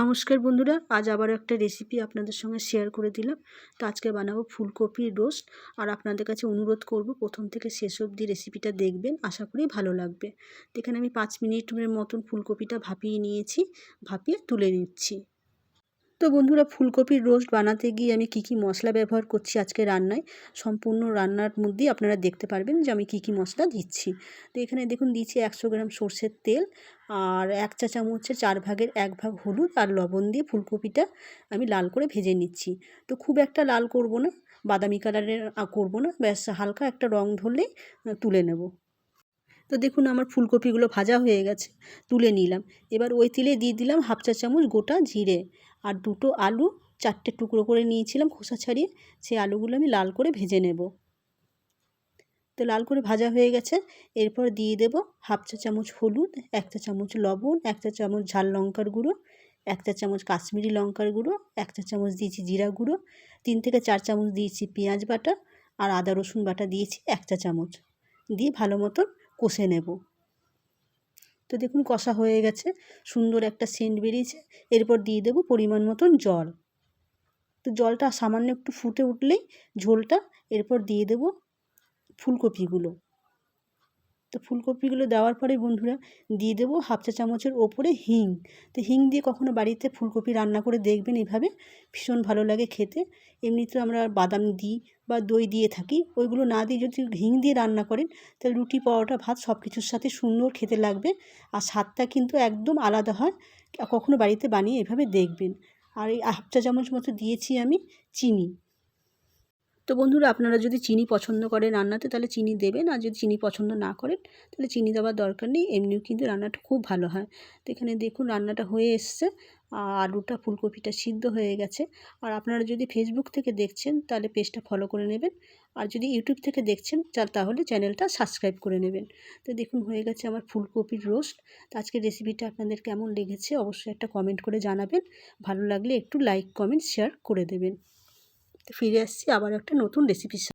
নমস্কার বন্ধুরা, আজ আবার একটা রেসিপি আপনাদের সঙ্গে শেয়ার করে দিলাম। তো আজকে বানাবো ফুলকপির রোস্ট আর আপনাদের কাছে অনুরোধ করব, প্রথম থেকে শেষ অবধি রেসিপিটা দেখবেন, আশা করি ভালো লাগবে। এখানে আমি পাঁচ মিনিটের মতন ফুলকপিটা ভাপিয়ে নিয়েছি, ভাপিয়ে তুলে নিচ্ছি। তো বন্ধুরা ফুলকপির রোস্ট বানাতে গিয়ে আমি কী কী মশলা ব্যবহার করছি আজকে রান্নায়, সম্পূর্ণ রান্নার মধ্যেই আপনারা দেখতে পারবেন যে আমি কী কী মশলা দিচ্ছি। তো এখানে দেখুন দিচ্ছি একশো গ্রাম সর্ষের তেল আর এক চা চামচের চার ভাগের এক ভাগ হলুদ আর লবণ দিয়ে ফুলকপিটা আমি লাল করে ভেজে নিচ্ছি। তো খুব একটা লাল করব না, বাদামি কালারের করব না, ব্যাস হালকা একটা রং ধরলেই তুলে নেব। তো দেখুন আমার ফুলকপিগুলো ভাজা হয়ে গেছে, তুলে নিলাম। এবার ওই তেলে দিয়ে দিলাম হাফ চা চামচ গোটা জিরে আর দুটো আলু, চারটে টুকরো করে নিয়েছিলাম খোসা ছাড়িয়ে, সেই আলুগুলো আমি লাল করে ভেজে নেব। তো লাল করে ভাজা হয়ে গেছে, এরপর দিয়ে দেব হাফ চা চামচ হলুদ, এক চা চামচ লবণ, এক চা চামচ ঝাল লঙ্কার গুঁড়ো, এক চা চামচ কাশ্মীরি লঙ্কার গুঁড়ো, এক চা চামচ দিয়েছি জিরা গুঁড়ো, তিন থেকে চার চামচ দিয়েছি পেঁয়াজ বাটা আর আদা রসুন বাটা দিয়েছি এক চা চামচ। দিয়ে ভালো মতন কষে নেব। তো দেখুন কষা হয়ে গেছে, সুন্দর একটা সেন্ট বেরিয়েছে। এরপর দিয়ে দেব পরিমাণ মতন জল। তো জলটা সামান্য একটু ফুটে উঠলেই ঝোলটা, এরপর দিয়ে দেব ফুলকপিগুলো। তো ফুলকপিগুলো দেওয়ার পরে বন্ধুরা দিয়ে দেবো হাফ চা চামচের ওপরে হিং। তো হিং দিয়ে কখনো বাড়িতে ফুলকপি রান্না করে দেখবেন এভাবে, ভীষণ ভালো লাগে খেতে। এমনিতে আমরা বাদাম দিই বা দই দিয়ে থাকি, ওইগুলো না দিয়ে যদি হিং দিয়ে রান্না করেন, তাহলে রুটি, পরোটা, ভাত সব কিছুর সাথে সুন্দর খেতে লাগবে আর স্বাদটা কিন্তু একদম আলাদা হয়, কখনো বাড়িতে বানিয়ে এভাবে দেখবেন। আর এই হাফ চা চামচ মতো দিয়েছি আমি চিনি। তো বন্ধুরা আপনারা যদি চিনি পছন্দ করেন রান্নাতে, তাহলে চিনি দেবেন। আর যদি চিনি পছন্দ না করেন, তাহলে চিনি দেওয়ার দরকার নেই। এমনিও কিন্তু রান্নাটা খুব ভালো হয়। তো এখানে দেখুন রান্নাটা হয়ে এসছে। আলুটা, ফুলকপিটা সিদ্ধ হয়ে গেছে। আর আপনারা যদি ফেসবুক থেকে দেখছেন, তাহলে পেজটা ফলো করে নেবেন। আর যদি ইউটিউব থেকে দেখছেন তাহলে চ্যানেলটা সাবস্ক্রাইব করে নেবেন। তো দেখুন হয়ে গেছে আমার ফুলকপির রোস্ট তো আজকের রেসিপিটা আপনাদের কেমন লেগেছে, অবশ্যই একটা কমেন্ট করে জানাবেন। ভালো লাগলে একটু লাইক কমেন্ট শেয়ার করে দেবেন। ফিরে আসছি আবার একটা নতুন রেসিপির